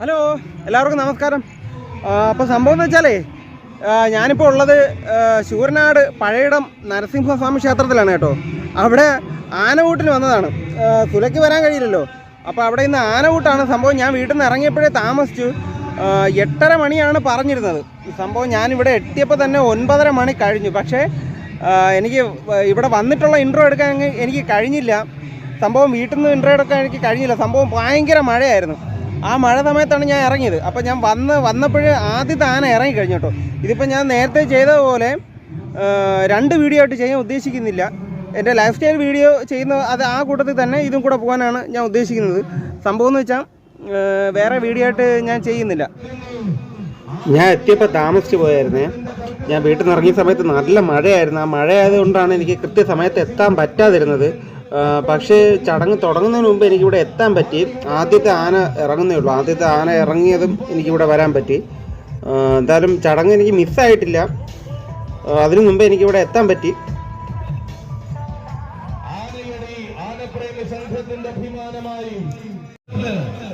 Hello എല്ലാവർക്കും നമസ്കാരം. അപ്പോൾ സംഭവം എന്ന് വെച്ചാലേ ഞാനിപ്പോൾ ഉള്ളത് ശൂരനാട് പഴയിടം നരസിംഹസ്വാമി ക്ഷേത്രത്തിലാണ് കേട്ടോ. അവിടെ ആനവൂട്ടിന് വന്നതാണ്. സുലയ്ക്ക് വരാൻ കഴിയില്ലല്ലോ. അപ്പോൾ അവിടെ ഇന്ന് ആനവൂട്ടാണ് സംഭവം. ഞാൻ വീട്ടിൽ നിന്ന് ഇറങ്ങിയപ്പോഴേ താമസിച്ചു. എട്ടര മണിയാണ് പറഞ്ഞിരുന്നത്. സംഭവം ഞാനിവിടെ എത്തിയപ്പോൾ തന്നെ ഒൻപതര മണി കഴിഞ്ഞു. പക്ഷേ എനിക്ക് ഇവിടെ വന്നിട്ടുള്ള ഇൻട്രോ എടുക്കാൻ എനിക്ക് കഴിഞ്ഞില്ല. സംഭവം വീട്ടിൽ നിന്ന് ഇൻട്രോ എടുക്കാൻ എനിക്ക് കഴിഞ്ഞില്ല. സംഭവം ഭയങ്കര മഴയായിരുന്നു. ആ മഴ സമയത്താണ് ഞാൻ ഇറങ്ങിയത്. അപ്പോൾ ഞാൻ വന്ന് വന്നപ്പോഴേ ആദ്യത്തെ ആന ഇറങ്ങി കഴിഞ്ഞു കേട്ടോ. ഇതിപ്പോൾ ഞാൻ നേരത്തെ ചെയ്ത പോലെ രണ്ട് വീഡിയോ ആയിട്ട് ചെയ്യാൻ ഉദ്ദേശിക്കുന്നില്ല. എന്റെ ലൈഫ് സ്റ്റൈൽ വീഡിയോ ചെയ്യുന്ന അത് ആ കൂട്ടത്തിൽ തന്നെ ഇതും കൂടെ പോകാനാണ് ഞാൻ ഉദ്ദേശിക്കുന്നത്. സംഭവം എന്ന് വെച്ചാൽ വേറെ വീഡിയോ ആയിട്ട് ഞാൻ ചെയ്യുന്നില്ല. ഞാൻ എത്തിയപ്പോൾ താമസിച്ചു പോയായിരുന്നേ. ഞാൻ വീട്ടിൽ നിന്ന് ഇറങ്ങിയ സമയത്ത് നല്ല മഴയായിരുന്നു. ആ മഴ ആയതുകൊണ്ടാണ് എനിക്ക് കൃത്യസമയത്ത് എത്താൻ പറ്റാതിരുന്നത്. പക്ഷേ ചടങ്ങ് തുടങ്ങുന്നതിന് മുമ്പ് എനിക്കിവിടെ എത്താൻ പറ്റി. ആദ്യത്തെ ആന ഇറങ്ങുന്നേ ഉള്ളൂ. ആദ്യത്തെ ആന ഇറങ്ങിയതും എനിക്കിവിടെ വരാൻ പറ്റി. എന്തായാലും ചടങ്ങ് എനിക്ക് മിസ്സായിട്ടില്ല. അതിനു മുമ്പ് എനിക്കിവിടെ എത്താൻ പറ്റി.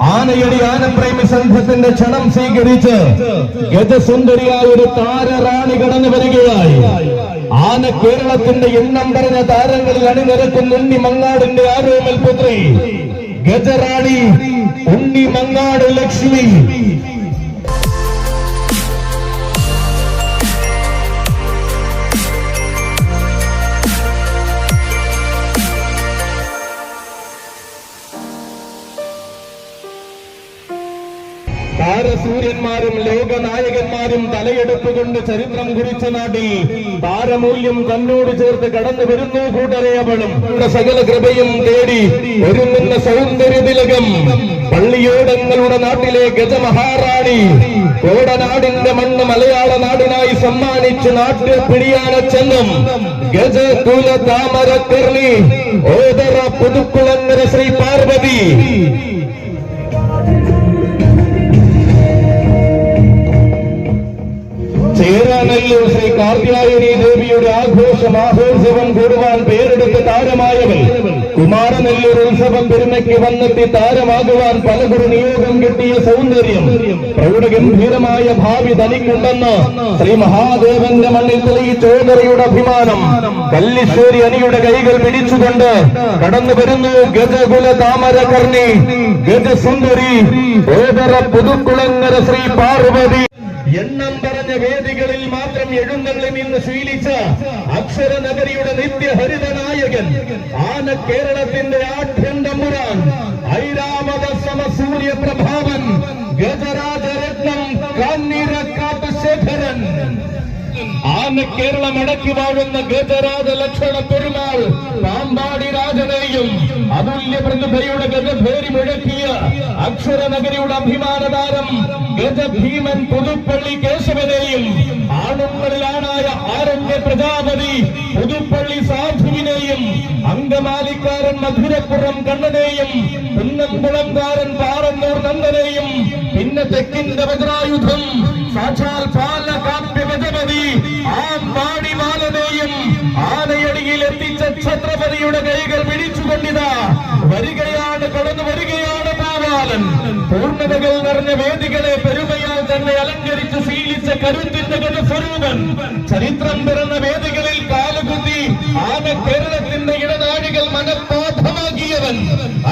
ആനയടി ആനപ്രേമി സംഘത്തിന്റെ ക്ഷണം സ്വീകരിച്ച് ഗജസുന്ദരിയായ ഒരു താരറാണി കടന്നു വരികയായി. ആന കേരളത്തിന്റെ എണ്ണം പറഞ്ഞ താരങ്ങളിൽ അണിനിരക്കുന്ന ഉണ്ണി മങ്ങാടിന്റെ ആരോമൽ പുത്രി ഗജറാണി ഉണ്ണി മങ്ങാട് ലക്ഷ്മി തലയെടുപ്പുകൊണ്ട് ചരിത്രം കുറിച്ച നാട്ടിൽ താരമൂല്യം തന്നോട് ചേർത്ത് കടന്നു വരുന്നു കൂട്ടരെ അവളും. സകല കൃപയും തേടി ഒരുങ്ങുന്ന സൗന്ദര്യ തിലകം. പള്ളിയോടങ്ങളുടെ നാട്ടിലെ ഗജമഹാറാണി. കോടനാടിന്റെ മണ്ണ് മലയാള നാടിനായി സമ്മാനിച്ച് നാട്ടിൽ പിടിയാന ചെന്നും. താമര കർണി ഓതറ പുതുക്കുളങ്ങര ശ്രീ പാർവതി. ചേരാനല്ലൂർ ശ്രീ കാർത്യായനി ദേവിയുടെ ആഘോഷ മഹോത്സവം കൂടുവാൻ പേരെടുത്ത താരമായവൻ കുമാരനെല്ലൂർ ഉത്സവം പെരുമയ്ക്ക് വന്നെത്തി താരമാകുവാൻ പലകുറി നിയോഗം കിട്ടിയ സൗന്ദര്യം. പ്രൗഢഗംഭീരമായ ഭാവി തനിക്കുണ്ടെന്ന് ശ്രീ മഹാദേവന്റെ മണ്ണിൽ തെളിയിച്ചോദറയുടെ അഭിമാനം. കല്ലിശ്ശേരി അനിയുടെ കൈകൾ പിടിച്ചുകൊണ്ട് കടന്നു വരുന്നു ഗജകുല താമരകർണി. ഗജസുന്ദരി ഏതര പുതുക്കുളങ്ങര ശ്രീ പാർവതി. എണ്ണം പറഞ്ഞ വേദികളിൽ മാത്രം എഴുന്നള്ളി നിന്ന് ശീലിച്ച അക്ഷരനഗരിയുടെ നിത്യഹരിത നായകൻ ആന കേരളത്തിന്റെ ആഭ്യന്തമുറാൻ ഐരാമത സമസൂര്യ പ്രഭാവൻ ഗജരാജരത്നം കാഞ്ഞിരക്കാട്ട് ശേഖരൻ. ആന കേരളം അടക്കി വാഴുന്ന ഗജരാജ ലക്ഷണ പെരുമാൾ പാമ്പാടി രാജനെയും അതുല്യ പ്രതിഭയുടെ ഗജഭേരി മുഴക്കിയ അക്ഷരനഗരിയുടെ അഭിമാനതാരം ഗജഭീമൻ പുതുപ്പള്ളി കേശവനെയും ആണുങ്ങളിലാണായ ആരണ്യ പ്രജാപതി പുതുപ്പള്ളി സാധുവിനെയും അങ്കമാലിക്കാരൻ മധുരപ്പുറം കണ്ണനെയും കുന്നംകുളംകാരൻ പാറന്നൂർ നന്ദനെയും പിന്നെ തെക്കിന്റെ വജ്രായുധം സാക്ഷാൽ പാലകാപ്യ ഛത്രപതിയുടെ കൈകൾ പിടിച്ചുകൊണ്ടിതാ. വരികയാണ് കടന്നു വരികയാണ് പാവാലൻ. പൂർണതകൾ നിറഞ്ഞ വേദികളെ പെരുമയാൽ തന്നെ അലങ്കരിച്ച് ശീലിച്ച കരുത്തിന്റെ ഗജസ്വരൂപൻ ചരിത്രം പിറന്ന വേദികളിൽ കാലുകുത്തി ആന കേരളത്തിന്റെ ഇടനാഴികൾ മനഃപാഠമാക്കിയവൻ.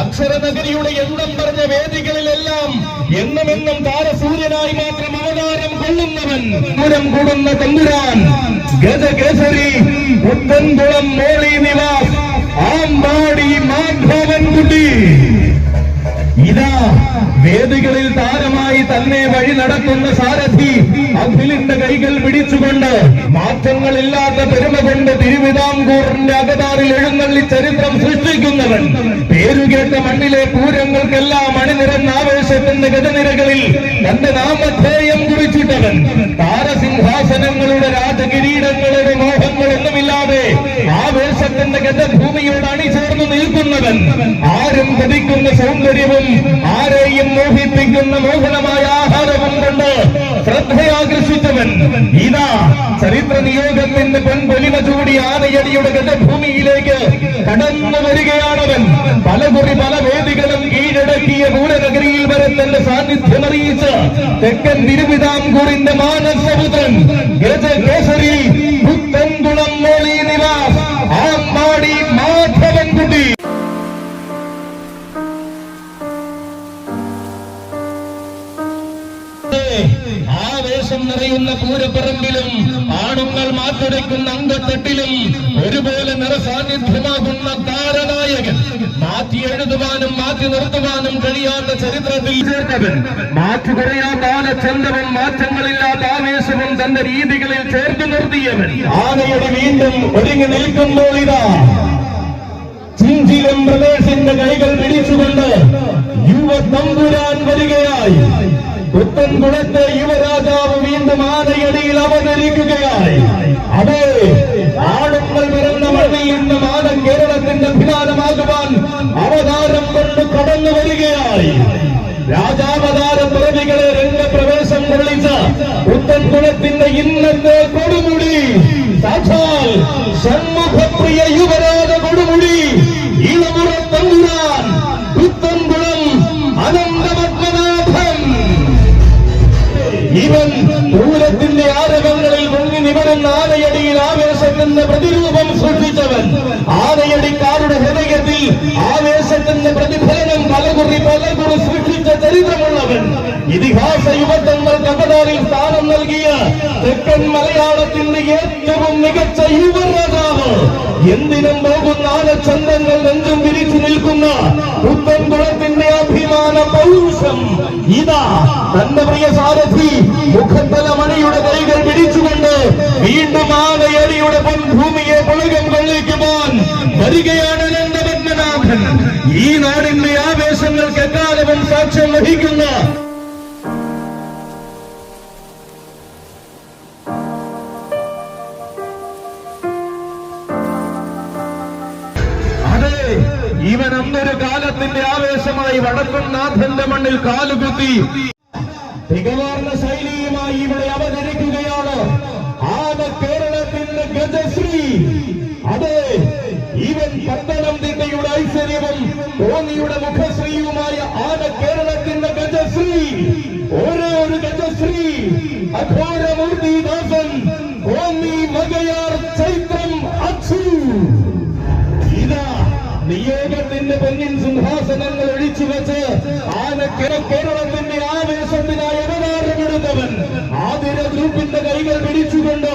അക്ഷരനഗരിയുടെ എണ്ണം പറഞ്ഞ വേദികളിലെല്ലാം എന്നുമെന്നും താരസൂര്യനായി മാത്രം അവതാരം കൊള്ളുന്നവൻ. ദൂരം കൂടുന്ന തമ്പുരാൻ. ഗജകേസരി ഉത്തൻകുളം മോളി നിവാസ്. ആമ്പാടി മാധവൻ കുട്ടി. ഇതാ വേദികളിൽ താരമായി തന്നെ വഴി നടത്തുന്ന സാരഥി അഖിലിന്റെ കൈകൾ പിടിച്ചുകൊണ്ട് മാറ്റങ്ങളില്ലാത്ത പെരുമ കൊണ്ട് തിരുവിതാംകൂറിന്റെ അകതാറിൽ എഴുന്നള്ളി ചരിത്രം സൃഷ്ടിക്കുന്നവൻ. പേരുകേട്ട മണ്ണിലെ പൂരങ്ങൾക്കെല്ലാം അണിനിരന്ന ആവേശത്തിന്റെ ഗതനിരകളിൽ തന്റെ നാമധേയം കുറിച്ചിട്ടവൻ. താരസിംഹാസനങ്ങളുടെ രാജകിരീടങ്ങളുടെ മോഹങ്ങളൊന്നുമില്ലാതെ ആവേശത്തിന്റെ ഗജഭൂമിയോട് അണിചേർന്ന് നിൽക്കുന്നവൻ ആരും കൊതിക്കുന്ന സൗന്ദര്യവും ആരെയും മോഹിപ്പിക്കുന്ന മോഹനമായ ആഹാരവും കൊണ്ട് ശ്രദ്ധയാകർഷിച്ചവൻ ഇതാ ചരിത്ര നിയോഗത്തിന്റെ പൊൻപൊലിമ ചൂടി ആനയടിയുടെ ഗജഭൂമിയിലേക്ക് കടന്നു വരികയാണവൻ. പലകുറി പല വേദികളും ഗൂഢനഗരിയിൽ വരെ തന്റെ സാന്നിധ്യം അറിയിച്ച തെക്കൻ തിരുവിതാംകൂറിന്റെ മാനസപുത്രൻ ഗജകേസരി പുത്തൻകുളം മാധവൻകുട്ടി. നിറയുന്ന പൂരപ്പറമ്പിലും ആണുങ്ങൾ മാറ്റുരയ്ക്കുന്ന അങ്കത്തട്ടിലും ഒരുപോലെ നിറസാന്നിധ്യമാകുന്ന താരനായകൻ മാറ്റി എഴുതുവാനും മാറ്റി നിർത്തുവാനും കഴിയാത്ത ചരിത്രത്തിൽ ചേർത്തവൻ. മാറ്റു കുറയാത്ത ആനച്ചന്തവൻ മാറ്റങ്ങളില്ലാത്ത ആവേശവും തന്റെ രീതികളിൽ ചേർത്ത് നിർത്തിയവൻ. ആനയുടെ വീണ്ടും ഒരുങ്ങി നിൽക്കുമ്പോൾ ഇതാ ചിഞ്ചിലം പ്രദേശിന്റെ കൈകൾ പിടിച്ചുകൊണ്ട് യുവ തമ്പുരാൻ വരികയായി. പുത്തൻകുളത്തെ യുവരാജാവ് വീണ്ടും ആനയടിയിൽ അവതരിക്കുകയായി. അതെ ആളുകൾ പിറന്ന മണ്ണിൽ നിന്ന് ആന കേരളത്തിന്റെ അഭിമാനമാകുവാൻ അവതാരം കൊണ്ട് കടന്നു വരികയായി. രാജാവതാര പ്രതികളെ രംഗപ്രവേശം കൊള്ളിച്ച പുത്തൻകുളത്തിന്റെ ഇന്നത്തെ കൊടുമുടി. സാക്ഷാൽ ഷൺമുഖപ്രിയ യുവരാജ ആനയടിയിൽ ആവേശത്തിന്റെ പ്രതിരൂപം സൃഷ്ടിച്ചവൻ. ആനയടിക്കാരുടെ ഹൃദയത്തിൽ ആവേശത്തിന്റെ പ്രതിഫലനം പലകുറി പലകുറി സൃഷ്ടിച്ച ചരിത്രമുള്ളവൻ. ഇതിഹാസ യുവത്വങ്ങൾക്ക് കപതാറിൽ സ്ഥാനം നൽകിയ തെക്കൻ മലയാളത്തിന്റെ ഏറ്റവും മികച്ച യുവരാജാവ് എന്തിനും പോകുന്ന ആനച്ചന്തങ്ങൾ നെഞ്ചും വിരിച്ചു നിൽക്കുന്ന പുത്തൻകുളത്തിന്റെ അഭിമാന പൗരുഷം. ഇതാ തന്റെ പ്രിയ സാരഥി മുഖത്തല മണിയുടെ കൈകൾ പിടിച്ചുകൊണ്ട് വീണ്ടും ആനയടിയുടെ പൊൻഭൂമിയെ പുളകം കൊള്ളിക്കുവാൻ വരികയാണ് അനന്തപത്മനാഭൻ ഈ നാടിന്റെ ആവേശങ്ങൾക്ക് എക്കാലവും സാക്ഷ്യം വഹിക്കുന്ന ഇവൻ അന്നൊരു കാലത്തിന്റെ ആവേശമായി വടക്കുംനാഥന്റെ മണ്ണിൽ കാലുകുത്തി. തികവാർന്ന പൊന്നിൻ സിംഹാസനങ്ങൾ ഒഴിച്ചു വെച്ച് ആന കേ- കേരളത്തിന്റെ ആവേശത്തിനായി അവതാരമെടുത്തവൻ ആതിര ഗ്രൂപ്പിന്റെ കൈകൾ പിടിച്ചുകൊണ്ട്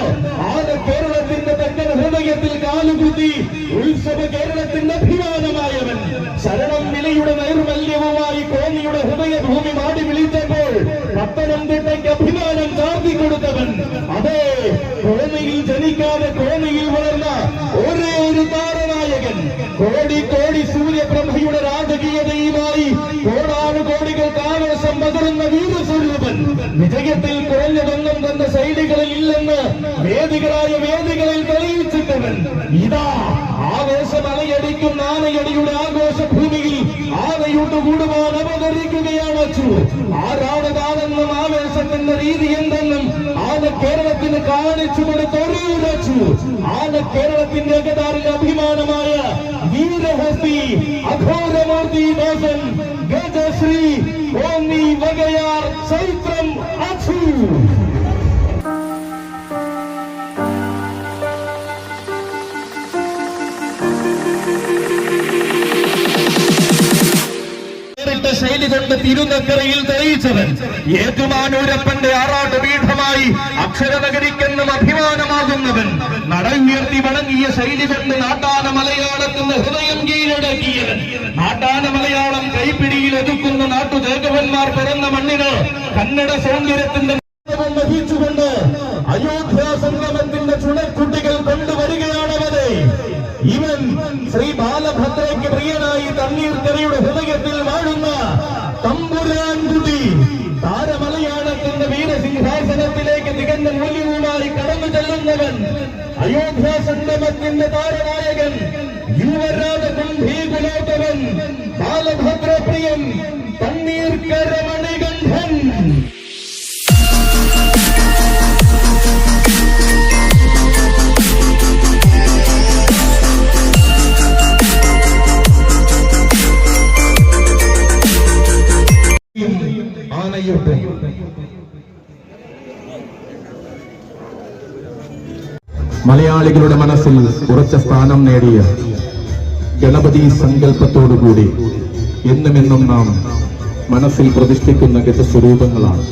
ആന കേരളത്തിന്റെ തെക്കൻ ഹൃദയത്തിൽ കാലുകുത്തി ഉത്സവ കേരളത്തിന്റെ അഭിമാനമായവൻ. ശരണം വിലയുടെ നൈർമല്യവുമായി കോന്നിയുടെ ഹൃദയഭൂമി മാടി വിളിച്ചപ്പോൾ പത്തനംതിട്ടയ്ക്ക് അഭിമാനം ചാർത്തിക്കൊടുത്തവൻ അതെ കോന്നിയിൽ ജനിക്കാതെ കോന്നിയിൽ വളർന്ന ഒരേ ഒരു താരനായകൻ. കോടി കോടി സൂര്യബ്രഹ്മയുടെ ശൈലികളിൽ ഇല്ലെന്ന് വേദികളായ വേദികളിൽ തെളിയിച്ചിട്ടവൻ ഇതാ ആവേശം അലയടിക്കുന്ന ആനയടിയുടെ ആഘോഷഭൂമിയിൽ ആനയൂട്ട് കൂടുവാൻ അവതരിക്കുകയാണ് അച്ചു ആരാണ് താനെന്നും ആവേശത്തിന്റെ രീതി എന്തെന്നും ആന കേരളത്തിന് കാണിച്ചു കൊടുത്ത ആന കേരളത്തിന്റെ ഏകതാറിൽ അഭിമാനമായ വീരഹസ്തി അഘോരമൂർത്തി ദോഷൻ ഗജശ്രീ ഓന്നി വകയാർ ചൈത്രം അച്ചു ശൈലി കൊണ്ട് തിരുനക്കരയിൽ തെളിയിച്ചവൻ ഏറ്റുമാനൂരപ്പന്റെ ആറാട്ട് പീഠമായി അക്ഷരനഗരിക്കെന്നും അഭിമാനമാകുന്നവൻ നട ഉയർത്തി വണങ്ങിയ ശൈലി കൊണ്ട് നാട്ടാന മലയാളത്തിന്റെ ഹൃദയം കീഴടക്കിയവൻ. നാട്ടാന മലയാളം കൈപ്പിടിയിൽ ഒതുക്കുന്ന നാട്ടുജേകവന്മാർ പിറന്ന മണ്ണിന് കന്നഡ സൗന്ദര്യത്തിന്റെ വഹിച്ചുകൊണ്ട് അയോധ്യ സംഗമത്തിന്റെ ചുണക്കുട്ടികൾ കൊണ്ടുവരികയാണവരെ ഇവൻ ശ്രീ ബാലഭദ്രയ്ക്ക് പ്രിയനായി തണ്ണീർക്കരയുടെ ഹൃദയത്തിൽ വാഴുന്ന കടന്നു അയോധ്യ സംഗമത്തിന്റെ താരനായകൻ യുവരാജ കുംഭീകുലോത്തവൻ ബാലഭദ്രപ്രിയൻ മലയാളികളുടെ മനസ്സിൽ ഉറച്ച സ്ഥാനം നേടിയ ഗണപതി സങ്കല്പത്തോടുകൂടി എന്നും എന്നും നാം മനസ്സിൽ പ്രതിഷ്ഠിക്കുന്ന ഗജസ്വരൂപങ്ങളാണ്.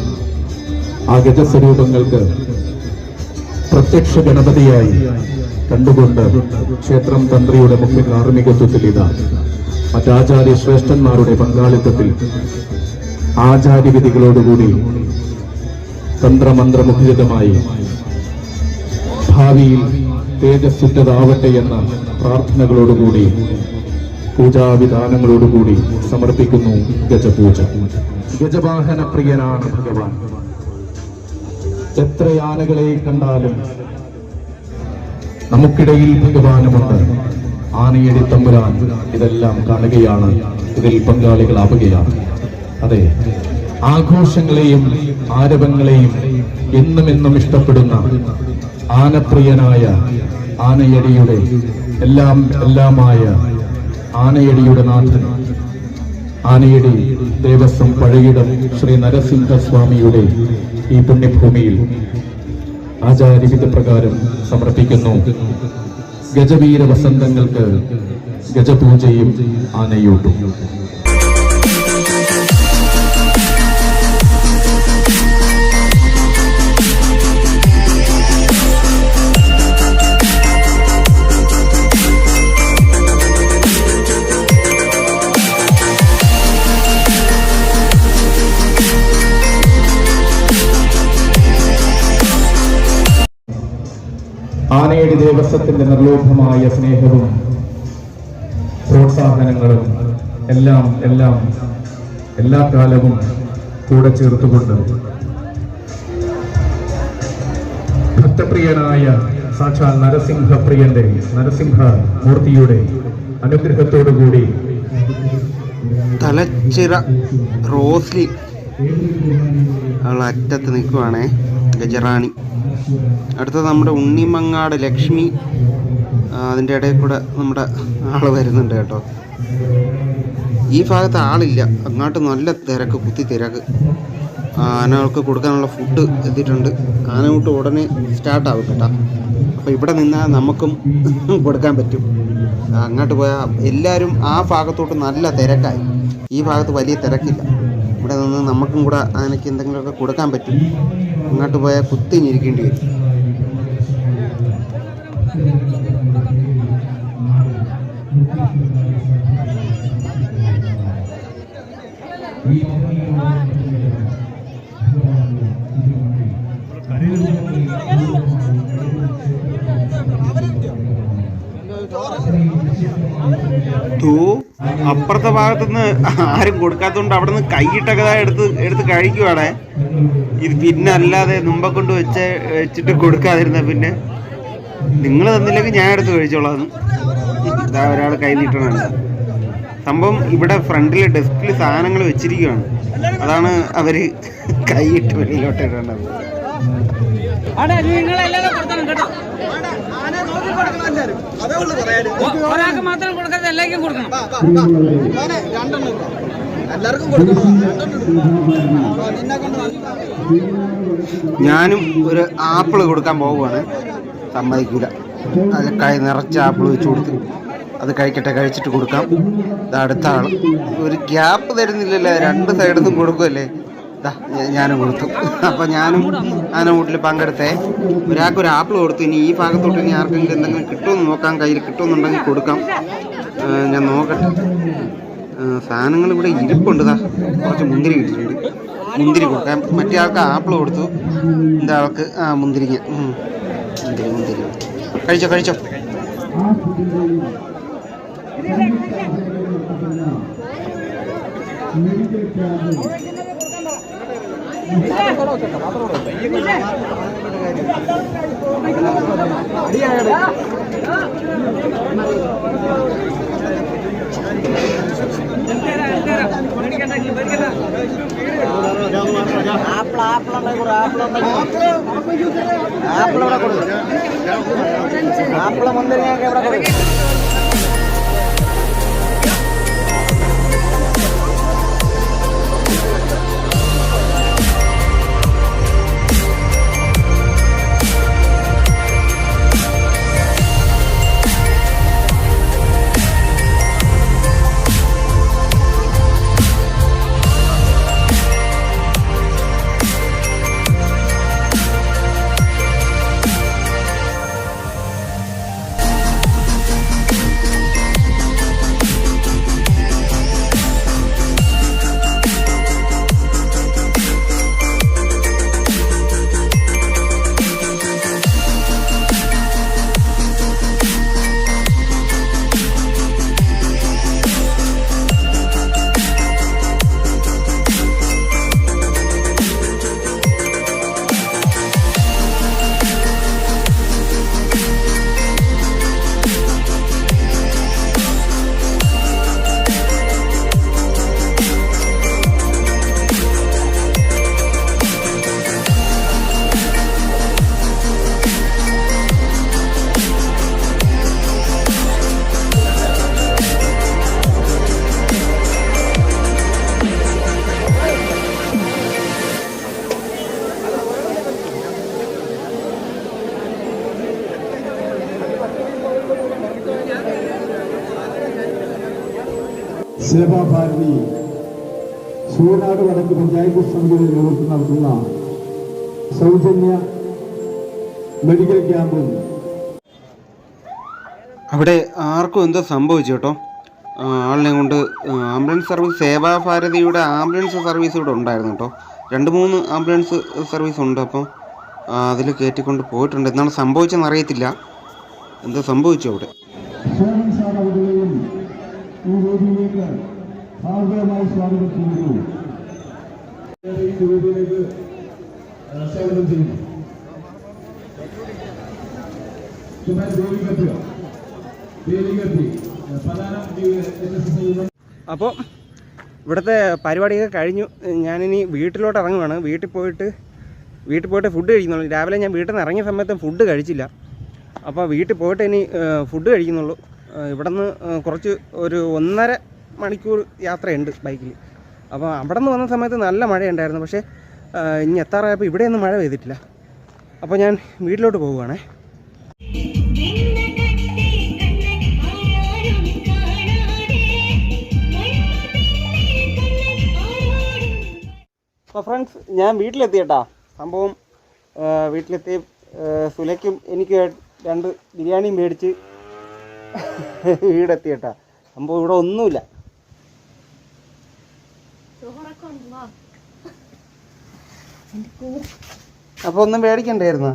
ആ ഗജസ്വരൂപങ്ങൾക്ക് പ്രത്യക്ഷ ഗണപതിയായി കണ്ടുകൊണ്ട് ക്ഷേത്രം തന്ത്രിയുടെ മുഖ്യ കാർമ്മികത്വത്തിൽ ഇതാ. മറ്റാചാര്യ ശ്രേഷ്ഠന്മാരുടെ പങ്കാളിത്തത്തിൽ ആചാര്യവിധികളോടുകൂടി തന്ത്രമന്ത്രമുഖരിതമായി ഭാവിയിൽ തേജസ്സുറ്റതാവട്ടെ എന്ന പ്രാർത്ഥനകളോടുകൂടി പൂജാവിധാനങ്ങളോടുകൂടി സമർപ്പിക്കുന്നു ഗജപൂജ. ഗജവാഹന പ്രിയനാണ് ഭഗവാൻ. എത്ര ആനകളെ കണ്ടാലും നമുക്കിടയിൽ ഭഗവാനുമുണ്ട്. ആനയടി തമ്പുരാൻ ഇതെല്ലാം കാണുകയാണ്. ഇതിൽ പങ്കാളികളാവുകയാണ്. അതെ ആഘോഷങ്ങളെയും ആരവങ്ങളെയും എന്നും എന്നും ഇഷ്ടപ്പെടുന്ന ആനപ്രിയനായ ആനയടിയുടെ എല്ലാം എല്ലാമായ ആനയടിയുടെ നാഥൻ. ആനയടി ദേവസ്വം പഴയിടം ശ്രീ നരസിംഹസ്വാമിയുടെ ഈ പുണ്യഭൂമിയിൽ ആചാരവിധ പ്രകാരം സമർപ്പിക്കുന്നു. ഗജവീര വസന്തങ്ങൾക്ക് ഗജപൂജയും ആനയൂട്ടും. ആനയടി ദേവസ്വത്തിന്റെ നിർലോഭമായ സ്നേഹവും പ്രോത്സാഹനങ്ങളും എല്ലാം എല്ലാം എല്ലാ കാലവും കൂടെ ചേർത്തുകൊണ്ട് ഭക്തപ്രിയനായ സാക്ഷാൽ നരസിംഹപ്രിയന്റെ നരസിംഹ മൂർത്തിയുടെ അനുഗ്രഹത്തോടുകൂടി തലച്ചിറ റോസ്ലി അവൾ അറ്റത്ത് നിൽക്കുവാണേ. ഗജറാണി. അടുത്തത് നമ്മുടെ ഉണ്ണിമങ്ങാട് ലക്ഷ്മി അതിന്റെ ഇടയിൽ കൂടെ നമ്മുടെ ആൾ വരുന്നുണ്ട് കേട്ടോ. ഈ ഭാഗത്ത് ആളില്ല. അങ്ങോട്ട് നല്ല തിരക്ക് കുത്തി തിരക്ക്. ആനകൾക്ക് കൊടുക്കാനുള്ള ഫുഡ് എത്തിയിട്ടുണ്ട്. ആനകൂട്ട് ഉടനെ സ്റ്റാർട്ടാവും കേട്ടോ. അപ്പോൾ ഇവിടെ നിന്നാൽ നമുക്കും കൊടുക്കാൻ പറ്റും. അങ്ങോട്ട് പോയാൽ എല്ലാവരും ആ ഭാഗത്തോട്ട് നല്ല തിരക്കായി. ഈ ഭാഗത്ത് വലിയ തിരക്കില്ല. ഇവിടെ നിന്ന് നമുക്കും കൂടെ ആനയ്ക്ക് എന്തെങ്കിലുമൊക്കെ കൊടുക്കാൻ പറ്റും. അങ്ങോട്ട് പോയാൽ കുത്തിഞ്ഞിരിക്കേണ്ടി വരും. തൂ. അപ്പുറത്തെ ഭാഗത്തുനിന്ന് ആരും കൊടുക്കാത്തതുകൊണ്ട് അവിടെ നിന്ന് കൈയിട്ടൊക്കെ എടുത്ത് എടുത്ത് കഴിക്കുവാണേ. ഇത് പിന്നെ അല്ലാതെ മുമ്പെ കൊണ്ട് വെച്ച് വെച്ചിട്ട് കൊടുക്കാതിരുന്ന പിന്നെ. നിങ്ങൾ തന്നില്ലെങ്കിൽ ഞാൻ എടുത്ത് കഴിച്ചോളാം ഇതാ ഒരാൾ കൈ നീട്ടണ സംഭവം ഇവിടെ ഫ്രണ്ടിലെ ഡെസ്കിൽ സാധനങ്ങൾ വെച്ചിരിക്കുകയാണ് അതാണ് അവർ കൈയിട്ട് വെളിയിലോട്ട് ഇടേണ്ടത്. കേട്ടോ. ഒരാൾക്ക് മാത്രം കൊടുക്കരുത് എല്ലാവർക്കും കൊടുക്കണം. എല്ലാവർക്കും കൊടുക്കണം. ഞാനും ഒരു ആപ്പിൾ കൊടുക്കാൻ പോവുകയാണ്. സമ്മതിക്കൂല. അത് കൈ നിറച്ച ആപ്പിൾ വെച്ച് കൊടുത്ത് അത് കഴിക്കട്ടെ കഴിച്ചിട്ട് കൊടുക്കാം. അടുത്ത ആൾ ഒരു ഗ്യാപ്പ് തരുന്നില്ലല്ലേ? രണ്ട് സൈഡിൽ നിന്നും കൊടുക്കുമല്ലേ ഞാനും കൊടുത്തു. അപ്പം ഞാനും അതിന്റെ വീട്ടിൽ പങ്കെടുത്തേ. ഒരാൾക്കൊരു ആപ്പിൾ കൊടുത്തു. ഇനി ഈ ഭാഗത്തോട്ട് ഇനി ആർക്കെങ്കിലും എന്തെങ്കിലും കിട്ടുമെന്ന് നോക്കാം കയ്യിൽ കിട്ടുമെന്നുണ്ടെങ്കിൽ കൊടുക്കാം. ഞാൻ നോക്കട്ടെ. സാധനങ്ങൾ ഇവിടെ ഇരിപ്പുണ്ട് താ കുറച്ച് മുന്തിരി കിട്ടിയിട്ടുണ്ട്. മുന്തിരി കൊടുക്കാം. മറ്റേ ആൾക്ക് ആപ്പിൾ കൊടുത്തു. എന്റെ ആൾക്ക് ആ മുന്തിരിങ്ങ. മുന്തിരി മുന്തിരി. കഴിച്ചോ കഴിച്ചോ. Thank you. आपला आपला नाही करू आपला नाही आपला आपला मंदिर नाही एवढा करू സേവാഭാരതി സൂനാട് വടക്ക് പഞ്ചായത്ത് സമിതിയുടെ നേതൃത്വം നടത്തുന്ന സൗജന്യ മെഡിക്കൽ ക്യാമ്പും. അവിടെ ആർക്കും എന്തോ സംഭവിച്ചു കേട്ടോ? ആളിനെ കൊണ്ട് ആംബുലൻസ് സർവീസ് സേവാഭാരതിയുടെ ആംബുലൻസ് സർവീസ് ഇവിടെ ഉണ്ടായിരുന്നു കേട്ടോ. രണ്ട് മൂന്ന് ആംബുലൻസ് സർവീസ് ഉണ്ട് അപ്പം അതിൽ കയറ്റിക്കൊണ്ട് പോയിട്ടുണ്ട്. എന്താണ് സംഭവിച്ചെന്ന് അറിയത്തില്ല. എന്തോ സംഭവിച്ചു അവിടെ? ഈ വേദിയിലേക്ക് ഹാർദവമായി സ്വാഗതം ചെയ്യുന്നു ഈ സ്വാഗതം ചെയ്യുന്ന അപ്പോൾ ഇവിടുത്തെ പരിപാടിയൊക്കെ കഴിഞ്ഞു. ഞാനിനി വീട്ടിലോട്ട് ഇറങ്ങുവാണ്. വീട്ടിൽ പോയിട്ട് വീട്ടിൽ പോയിട്ട് ഫുഡ് കഴിക്കുന്നുള്ളൂ. രാവിലെ ഞാൻ വീട്ടിൽ നിന്ന് ഇറങ്ങിയ സമയത്ത് ഫുഡ് കഴിച്ചില്ല. അപ്പോൾ വീട്ടിൽ പോയിട്ട് ഇനി ഫുഡ് കഴിക്കുന്നുള്ളൂ. ഇവിടെ നിന്ന് കുറച്ച് ഒരു ഒന്നര മണിക്കൂർ യാത്രയുണ്ട് ബൈക്കിൽ. അപ്പോൾ അവിടെ നിന്ന് വന്ന സമയത്ത് നല്ല മഴയുണ്ടായിരുന്നു. പക്ഷേ ഇനി എത്താറായപ്പോൾ ഇവിടെയൊന്നും മഴ പെയ്തിട്ടില്ല. അപ്പോൾ ഞാൻ വീട്ടിലോട്ട് പോവുകയാണേ. അപ്പോൾ ഫ്രണ്ട്സ് ഞാൻ വീട്ടിലെത്തി കേട്ടാ സംഭവം വീട്ടിലെത്തി സുലയ്ക്കും എനിക്ക് രണ്ട് ബിരിയാണിയും മേടിച്ച് വീടെത്തി കേട്ടാ സംഭവം ഇവിടെ ഒന്നുമില്ല. അപ്പോൾ ഒന്നും പേടിക്കണ്ടായിരുന്ന?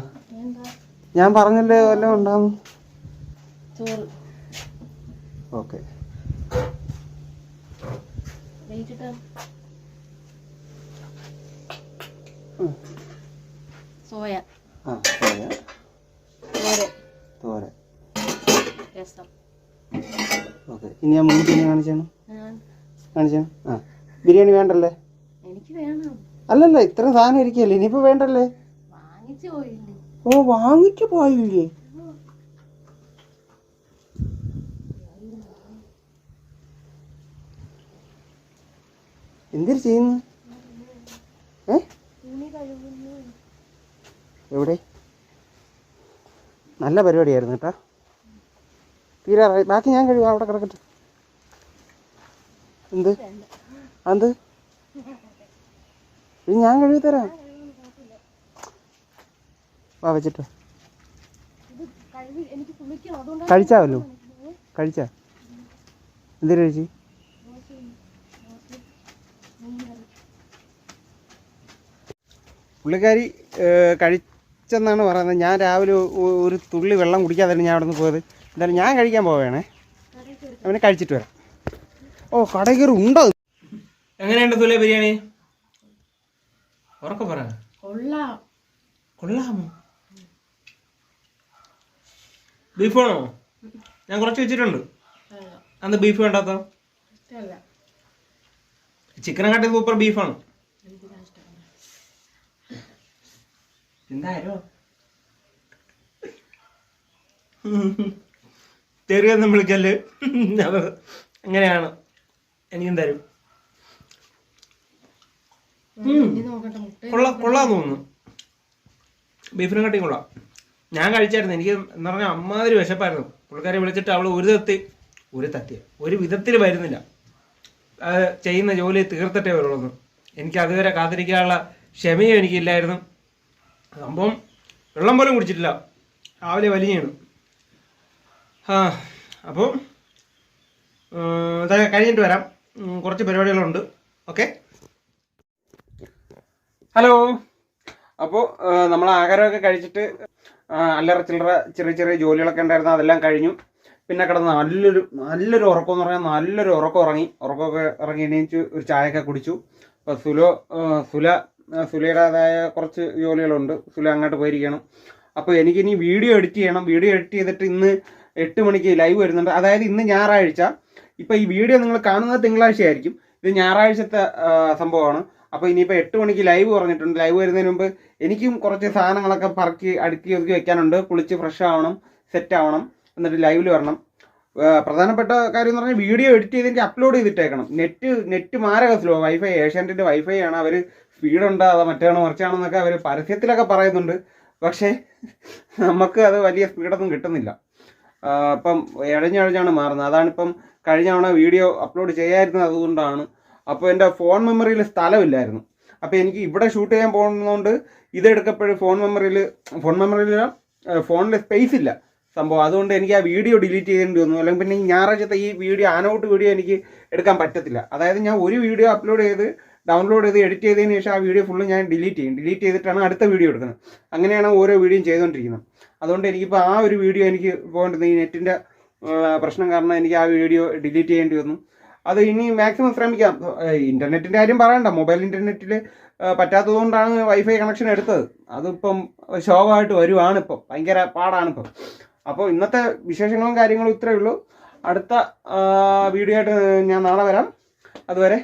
ഞാൻ പറഞ്ഞല്ലേ വല്ലതും ഉണ്ടാവും ചോറ്. ഓക്കെ. സോയ. ആ സോയ. ചോറ് തോരൻ. രസം. ഓക്കെ. ഇനി ഞാൻ മുന്നിട്ട് ഇനി കാണിച്ചാണ്? ഞാൻ. കാണിച്ചാണ്? ആ. ബിരിയാണി വേണ്ടല്ലേ? എനിക്ക് വേണം. അല്ലല്ല ഇത്ര സാധനം ഇരിക്കല്ലേ? ഇനിയിപ്പോ വേണ്ടല്ലേ? ഓ വാങ്ങിച്ചു പോയില്ലേ? എന്തിനു ചെയ്യുന്നു? ഏ? എവിടെ? നല്ല പരിപാടിയായിരുന്നു കേട്ടോ. തീരാറായി ബാക്കി ഞാൻ കഴിയും അവിടെ കിടക്കട്ടെ. എന്ത്? എന്ത് ഇത് ഞാൻ കഴുകി തരാം വാ വെച്ചിട്ടോ കഴിച്ചാവല്ലോ. കഴിച്ചാ. എന്ത് കഴിച്ചു? പുള്ളിക്കാരി കഴിച്ചെന്നാണ് പറയുന്നത്. ഞാൻ രാവിലെ ഒരു തുള്ളി വെള്ളം കുടിക്കാതെ ഞാൻ അവിടെ നിന്ന് പോയത്? എന്തായാലും ഞാൻ കഴിക്കാൻ പോവുകയാണേ. അവനെ കഴിച്ചിട്ട് വരാം. ഓ കടയിൽ ഉണ്ടോ എങ്ങനെയുണ്ട് തുല ബിരിയാണി? ഉറക്കെ പറ. കൊള്ളാം. കൊള്ളാമോ ബീഫാണോ ഞാൻ കുറച്ച് വെച്ചിട്ടുണ്ട്. അന്ന് ബീഫ് വേണ്ടാത്ത? ചിക്കനെ കാട്ടി സൂപ്പർ ബീഫാണ് എന്തായാലോ. ചെറിയൊന്നും വിളിക്കൽ അങ്ങനെയാണ് എനിക്കും തരും. കൊള്ളാം കൊള്ളാൻ തോന്നുന്നു. ബീഫിനെ കട്ടിയും കൊള്ളാം. ഞാൻ കഴിച്ചായിരുന്നു. എനിക്ക് എന്ന് പറഞ്ഞാൽ അമ്മാതിരി വിശപ്പായിരുന്നു. പുള്ളിക്കാരെ വിളിച്ചിട്ട് അവൾ ഒരു തത്തി ഒരു തത്തി ഒരു വിധത്തിൽ വരുന്നില്ല. ചെയ്യുന്ന ജോലി തീർത്തിട്ടേ വരുള്ളൂ. എനിക്ക് അതുവരെ കാത്തിരിക്കാനുള്ള ക്ഷമയും എനിക്കില്ലായിരുന്നു. സംഭവം വെള്ളം പോലും കുടിച്ചിട്ടില്ല. രാവിലെ വലിഞ്ഞാണ് ആ അപ്പോൾ കഴിഞ്ഞിട്ട് വരാം. കുറച്ച് പരിപാടികളുണ്ട്. ഓക്കെ? ഹലോ? അപ്പോൾ നമ്മൾ ആഹാരമൊക്കെ കഴിച്ചിട്ട് അല്ലറ ചില്ലറ ചെറിയ ചെറിയ ജോലികളൊക്കെ ഉണ്ടായിരുന്നു. അതെല്ലാം കഴിഞ്ഞു. പിന്നെ കിടന്ന് നല്ലൊരു നല്ലൊരു ഉറക്കം എന്ന് പറഞ്ഞാൽ നല്ലൊരു ഉറക്കം ഉറങ്ങി. ഉറക്കമൊക്കെ ഇറങ്ങി എണീച്ച് ഒരു ചായയൊക്കെ കുടിച്ചു. അപ്പോൾ സുലോ സുല സുലയുടേതായ കുറച്ച് ജോലികളുണ്ട്. സുല അങ്ങോട്ട് പോയിരിക്കണം അപ്പോൾ എനിക്കിനി വീഡിയോ എഡിറ്റ് ചെയ്യണം. വീഡിയോ എഡിറ്റ് ചെയ്തിട്ട് ഇന്ന് എട്ട് മണിക്ക് ലൈവ് വരുന്നുണ്ട്. അതായത് ഇന്ന് ഞായറാഴ്ച. ഇപ്പോൾ ഈ വീഡിയോ നിങ്ങൾ കാണുന്നത് തിങ്കളാഴ്ച ആയിരിക്കും. ഇത് ഞായറാഴ്ചത്തെ സംഭവമാണ്. അപ്പോൾ ഇനിയിപ്പോൾ എട്ട് മണിക്ക് ലൈവ് പറഞ്ഞിട്ടുണ്ട് ലൈവ് വരുന്നതിന് മുമ്പ് എനിക്കും കുറച്ച് സാധനങ്ങളൊക്കെ പറക്കി അടുക്കി ഒതുക്കി വെക്കാനുണ്ട്. കുളിച്ച് ഫ്രഷ് ആവണം സെറ്റ് ആവണം. എന്നിട്ട് ലൈവിൽ വരണം. പ്രധാനപ്പെട്ട കാര്യം എന്ന് പറഞ്ഞാൽ വീഡിയോ എഡിറ്റ് ചെയ്ത് അപ്ലോഡ് ചെയ്തിട്ടേക്കണം. നെറ്റ് നെറ്റ് മാരക സ്ലോ വൈഫൈ ഏഷ്യാനെറ്റിന്റെ വൈഫൈ ആണ്. അവർ സ്പീഡുണ്ട് അത് മറ്റാണോ മറിച്ചാണെന്നൊക്കെ അവർ പരസ്യത്തിലൊക്കെ പറയുന്നുണ്ട്. പക്ഷേ നമുക്ക് അത് വലിയ സ്പീഡൊന്നും കിട്ടുന്നില്ല. ആ, അപ്പം ഇഴഞ്ഞഴഞ്ഞാണ് മാറുന്നത്. അതാണിപ്പം കഴിഞ്ഞ തവണ വീഡിയോ അപ്ലോഡ് ചെയ്യായിരുന്നത് അതുകൊണ്ടാണ്. അപ്പോൾ എന്റെ ഫോൺ മെമ്മറിയിൽ സ്ഥലമില്ലായിരുന്നു. അപ്പോൾ എനിക്ക് ഇവിടെ ഷൂട്ട് ചെയ്യാൻ പോകുന്നതുകൊണ്ട് ഇതെടുക്കപ്പോഴും ഫോൺ മെമ്മറിയിൽ ഫോൺ മെമ്മറിയിൽ ഫോണിൽ സ്പേസ് ഇല്ല സംഭവം. അതുകൊണ്ട് എനിക്ക് ആ വീഡിയോ ഡിലീറ്റ് ചെയ്യേണ്ടി വന്നു. അല്ലെങ്കിൽ പിന്നെ ഞായറാഴ്ചത്തെ ഈ വീഡിയോ ആനൗട്ട് വീഡിയോ എനിക്ക് എടുക്കാൻ പറ്റത്തില്ല. അതായത് ഞാൻ ഒരു വീഡിയോ അപ്ലോഡ് ചെയ്ത് ഡൗൺലോഡ് ചെയ്ത് എഡിറ്റ് ചെയ്തതിന് ശേഷം ആ വീഡിയോ ഫുള്ള് ഞാൻ ഡിലീറ്റ് ചെയ്യും. ഡിലീറ്റ് ചെയ്തിട്ടാണ് അടുത്ത വീഡിയോ എടുക്കുന്നത്. അങ്ങനെയാണ് ഓരോ വീഡിയോയും ചെയ്തുകൊണ്ടിരിക്കുന്നത്. അതുകൊണ്ട് എനിക്കിപ്പോൾ ആ ഒരു വീഡിയോ എനിക്ക് പോകേണ്ടത് ഈ നെറ്റിന്റെ പ്രശ്നം കാരണം എനിക്ക് ആ വീഡിയോ ഡിലീറ്റ് ചെയ്യേണ്ടി വന്നു. അത് ഇനി മാക്സിമം ശ്രമിക്കാം. ഇന്റർനെറ്റിന്റെ കാര്യം പറയണ്ട. മൊബൈൽ ഇന്റർനെറ്റിൽ പറ്റാത്തതുകൊണ്ടാണ് വൈഫൈ കണക്ഷൻ എടുത്തത്. അതിപ്പം ശോകമായിട്ട് വരുവാണ് ഇപ്പം ഭയങ്കര പാടാണിപ്പം. അപ്പോൾ ഇന്നത്തെ വിശേഷങ്ങളും കാര്യങ്ങളും ഇത്രയേ ഉള്ളൂ. അടുത്ത വീഡിയോ ആയിട്ട് ഞാൻ നാളെ വരാം. അതുവരെ